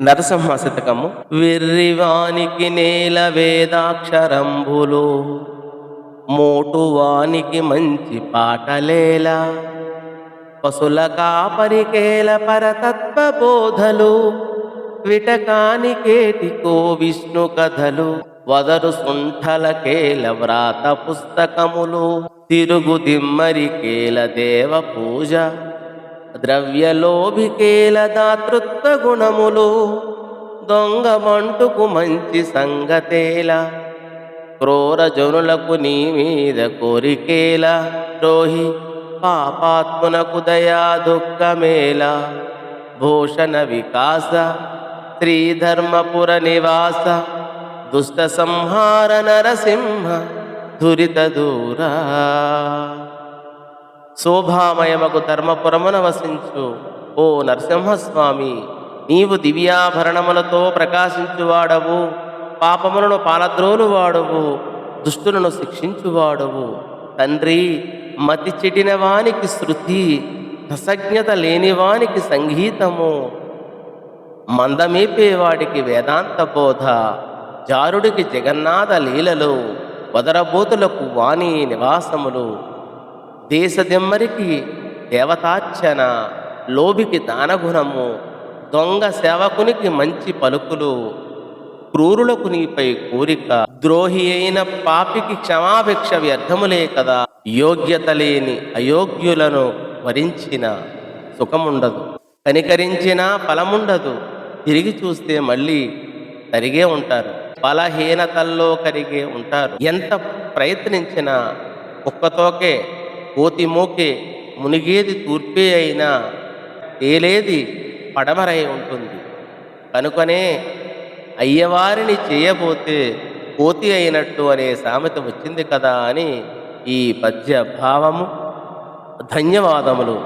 నరసింహ శతకము విర్రివానికి నేల వేదాక్షరంబులు మోటువానికి మంచి పాటలేలా పశుల కాపరికేల పరతత్వ బోధలు విటకానికేటికో విష్ణు కథలు వదరు సుంఠలకేల వ్రాత పుస్తకములు తిరుగు దిమ్మరికేల దేవ పూజ. ద్రవ్యలోభికేల దాతృత్వ గుణములు దొంగ మంటుకు మంచి సంగతేల. క్రోరజనులకు నీ మీద కోరికేల. ద్రోహి పాపాత్మునకు దయా దుఃఖమేల. భూషణ వికాస శ్రీధర్మపుర నివాస దుష్ట సంహార నరసింహ దురిత దూరా. శోభామయమకు ధర్మపురమున వసించు. ఓ నరసింహస్వామి నీవు దివ్యాభరణములతో ప్రకాశించువాడవు. పాపములను పాలద్రోలువాడవు. దుష్టులను శిక్షించువాడవు. తండ్రి మతి చెడిన వానికి శృతి రసజ్ఞత లేనివానికి సంగీతము. మందమేపేవాడికి వేదాంత బోధ జారుడికి జగన్నాథ లీలలు. వదరబోతులకు వాణి నివాసములు. దేశదెమ్మరికి దేవతార్చన లోబికి దానగుణము దొంగ సేవకునికి మంచి పలుకులు క్రూరులకు నీపై కోరిక. ద్రోహి అయిన పాపికి క్షమాభిక్ష వ్యర్థములే కదా యోగ్యత లేని అయోగ్యులను వరించిన సుఖముండదు. కనికరించినా ఫలముండదు తిరిగి చూస్తే మళ్ళీ తరిగే ఉంటారు బలహీనతల్లో కరిగే ఉంటారు. ఎంత ప్రయత్నించినా కుక్కతోకే కోతి మోకే మునిగేది తూర్పే అయినా తేలేది పడమరై ఉంటుంది. కనుకనే అయ్యవారిని చేయబోతే కోతి అయినట్టు అనే సామెత వచ్చింది కదా అని ఈ పద్య భావము ధన్యవాదములు.